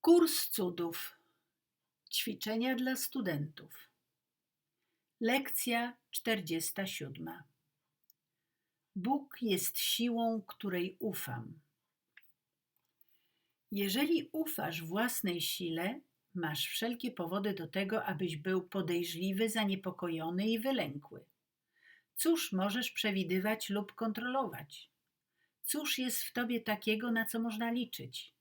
Kurs cudów. Ćwiczenia dla studentów. Lekcja 47. Bóg jest siłą, której ufam. Jeżeli ufasz własnej sile, masz wszelkie powody do tego, abyś był podejrzliwy, zaniepokojony i wylękły. Cóż możesz przewidywać lub kontrolować? Cóż jest w tobie takiego, na co można liczyć?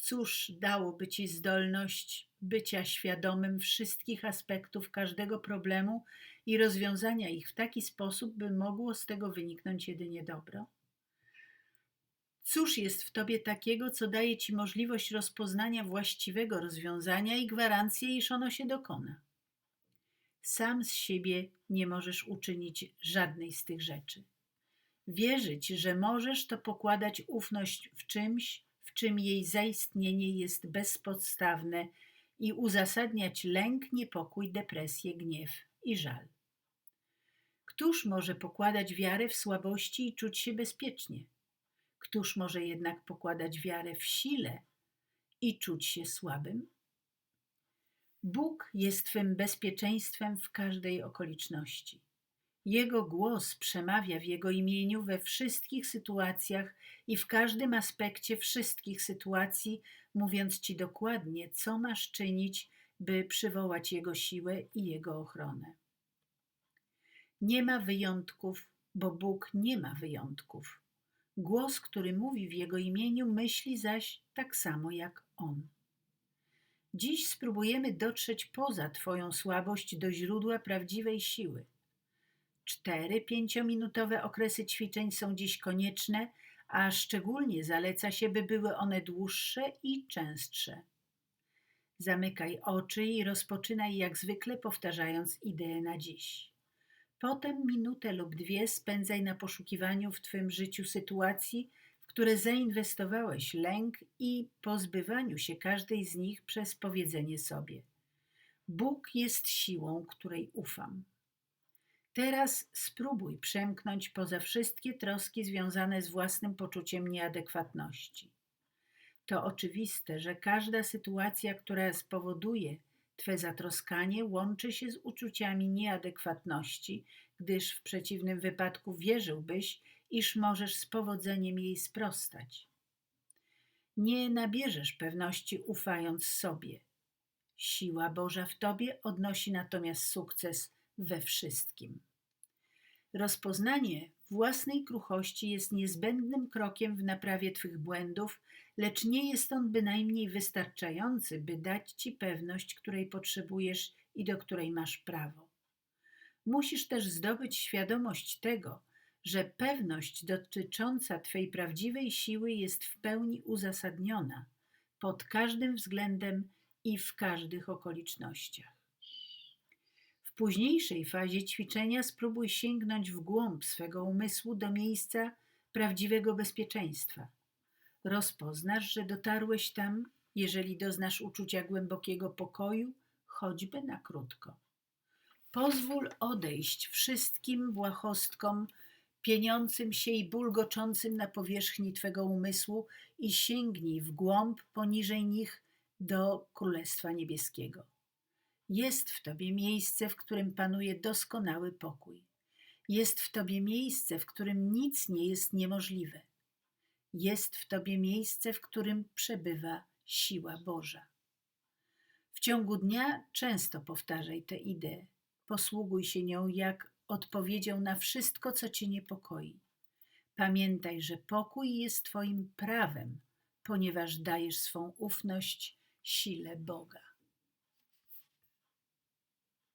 Cóż dałoby ci zdolność bycia świadomym wszystkich aspektów każdego problemu i rozwiązania ich w taki sposób, by mogło z tego wyniknąć jedynie dobro? Cóż jest w tobie takiego, co daje ci możliwość rozpoznania właściwego rozwiązania i gwarancję, iż ono się dokona? Sam z siebie nie możesz uczynić żadnej z tych rzeczy. Wierzyć, że możesz, to pokładać ufność w czymś, czym jej zaistnienie jest bezpodstawne i uzasadniać lęk, niepokój, depresję, gniew i żal. Któż może pokładać wiarę w słabości i czuć się bezpiecznie? Któż może jednak pokładać wiarę w sile i czuć się słabym? Bóg jest Twym bezpieczeństwem w każdej okoliczności. Jego głos przemawia w Jego imieniu we wszystkich sytuacjach i w każdym aspekcie wszystkich sytuacji, mówiąc Ci dokładnie, co masz czynić, by przywołać Jego siłę i Jego ochronę. Nie ma wyjątków, bo Bóg nie ma wyjątków. Głos, który mówi w Jego imieniu, myśli zaś tak samo jak On. Dziś spróbujemy dotrzeć poza Twoją słabość do źródła prawdziwej siły – Cztery pięciominutowe okresy ćwiczeń są dziś konieczne, a szczególnie zaleca się, by były one dłuższe i częstsze. Zamykaj oczy i rozpoczynaj jak zwykle powtarzając ideę na dziś. Potem minutę lub dwie spędzaj na poszukiwaniu w Twym życiu sytuacji, w które zainwestowałeś lęk i pozbywaniu się każdej z nich przez powiedzenie sobie: Bóg jest siłą, której ufam. Teraz spróbuj przemknąć poza wszystkie troski związane z własnym poczuciem nieadekwatności. To oczywiste, że każda sytuacja, która spowoduje Twe zatroskanie, łączy się z uczuciami nieadekwatności, gdyż w przeciwnym wypadku wierzyłbyś, iż możesz z powodzeniem jej sprostać. Nie nabierzesz pewności ufając sobie. Siła Boża w Tobie odnosi natomiast sukces we wszystkim. Rozpoznanie własnej kruchości jest niezbędnym krokiem w naprawie Twych błędów, lecz nie jest on bynajmniej wystarczający, by dać Ci pewność, której potrzebujesz i do której masz prawo. Musisz też zdobyć świadomość tego, że pewność dotycząca Twej prawdziwej siły jest w pełni uzasadniona pod każdym względem i w każdych okolicznościach późniejszej fazie ćwiczenia spróbuj sięgnąć w głąb swego umysłu do miejsca prawdziwego bezpieczeństwa. Rozpoznasz, że dotarłeś tam, jeżeli doznasz uczucia głębokiego pokoju, choćby na krótko. Pozwól odejść wszystkim błahostkom, pieniącym się i bulgoczącym na powierzchni Twego umysłu i sięgnij w głąb poniżej nich do Królestwa Niebieskiego. Jest w Tobie miejsce, w którym panuje doskonały pokój. Jest w Tobie miejsce, w którym nic nie jest niemożliwe. Jest w Tobie miejsce, w którym przebywa siła Boża. W ciągu dnia często powtarzaj tę ideę. Posługuj się nią jak odpowiedzią na wszystko, co Cię niepokoi. Pamiętaj, że pokój jest Twoim prawem, ponieważ dajesz swą ufność sile Boga.